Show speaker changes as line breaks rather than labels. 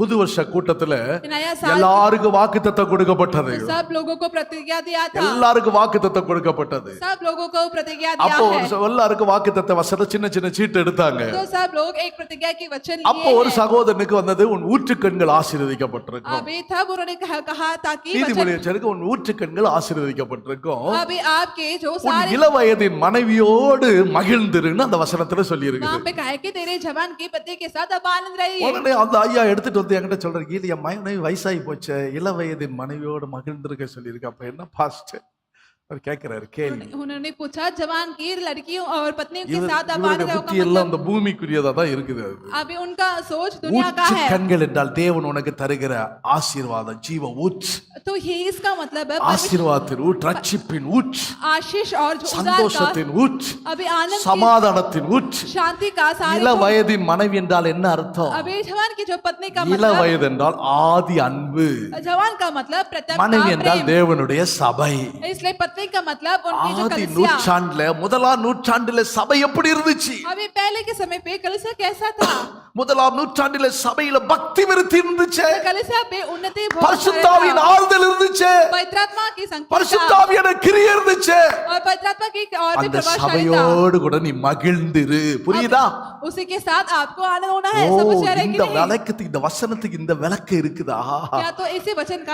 புது வருஷ கூட்டத்துல எல்லாருக்கும் வாக்குத்தத்தம் கொடுக்கப்பட்டது. எல்லாருக்கும் வாக்குத்தத்தம் கொடுக்கப்பட்டது. அப்போ எல்லாருக்கும் வாக்குத்தத்த வசத சின்ன சின்ன சீட்டு எடுத்தாங்க. அப்போ ஒரு சகோதரனுக்கு வந்தது உன் ஊற்று ஊற்றுக்கண்கள் ஆசீர்வதிக்கப்பட்டிருக்கும். நீதிமொழிக்கு உன் ஊற்றுக்கண்கள் ஆசீர்வதிக்கப்பட்டிருக்கும்.
இள
வயதின் மனைவியோடு மகிழ்ந்துருன்னு அந்த வசனத்துல சொல்லி இருக்கு அந்த ஐயா எடுத்துட்டு வந்து என்கிட்ட சொல்ற கீது என் மனைவி வயசாகி போச்சு. இளவயதின் மனைவியோடு மகிழ்ந்திருக்க சொல்லியிருக்கு. அப்போ என்ன பாஸ்ட்டு? அவர் கேட்கிறாரு கேள்வி
उन्होंने पूछा जवान की लड़कियों और पत्नियों के
இவர்
साथ अब
இவருடைய
आनंद रहो
புத்தி
का
எல்லாம்
मतलब
அந்த பூமிக்குரியதா தான் இருக்குது அது
अभी उनका सोच दुनिया का
ஊற்று
है
கண்கள் என்றால் தேவன் உனக்கு தருகிற ஆசீர்வாதம் ஜீவ ஊச்
तो ये इसका मतलब है परमेश्वर
ஆசீர்வாதத்தின் ஊற்று ரட்சிப்பின் ஊச்
आशीष और जो उदार का
சந்தோஷத்தின் ஊச்
अभी आनंद की
சமாதானத்தின் ஊச்
शांति का सारे
இள வயதின் மனைவி என்றால் என்ன அர்த்தம்
अभी जवान की जो पत्नी का
இள
मतलब
வயது என்றால் ஆதி அன்பு
जवान का मतलब प्रथम
மனைவி
का
என்றால்
प्रेम
தேவனுடைய சபை
इसलिए पत्नी का मतलब उनकी जो
ஆதி
कलिसिया
நூற்றாண்டுல முதலாம் நூற்றாண்டுல சபை எப்படி இருந்துச்சு
अभी पहले के समय पे कलिसिया कैसा था
முதலாம் நூற்றாண்டுல சபையில பக்தி விருத்தி இருந்துச்சு
कलिसिया पे उन्नति बहुत सारे
பரிசுத்தாவியின்
था।
ஆறுதல் இருந்துச்சு
पवित्रात्मा की संख्या था।
பரிசுத்தாவியான கிரியை இருந்துச்சு
और पवित्रात्मा की और भी
அந்த
प्रभावशाली था
சபையோடு கூட நீ மகிழ்ந்திரு புரியுதா
उसी के साथ आपको आनंद होना है
ஓ
समझ रहे हैं कि
இந்த
नहीं
விளக்கத்துக்கு இந்த வசனத்துக்கு இந்த விளக்கு இருக்குதா
क्या तो इसी वचन का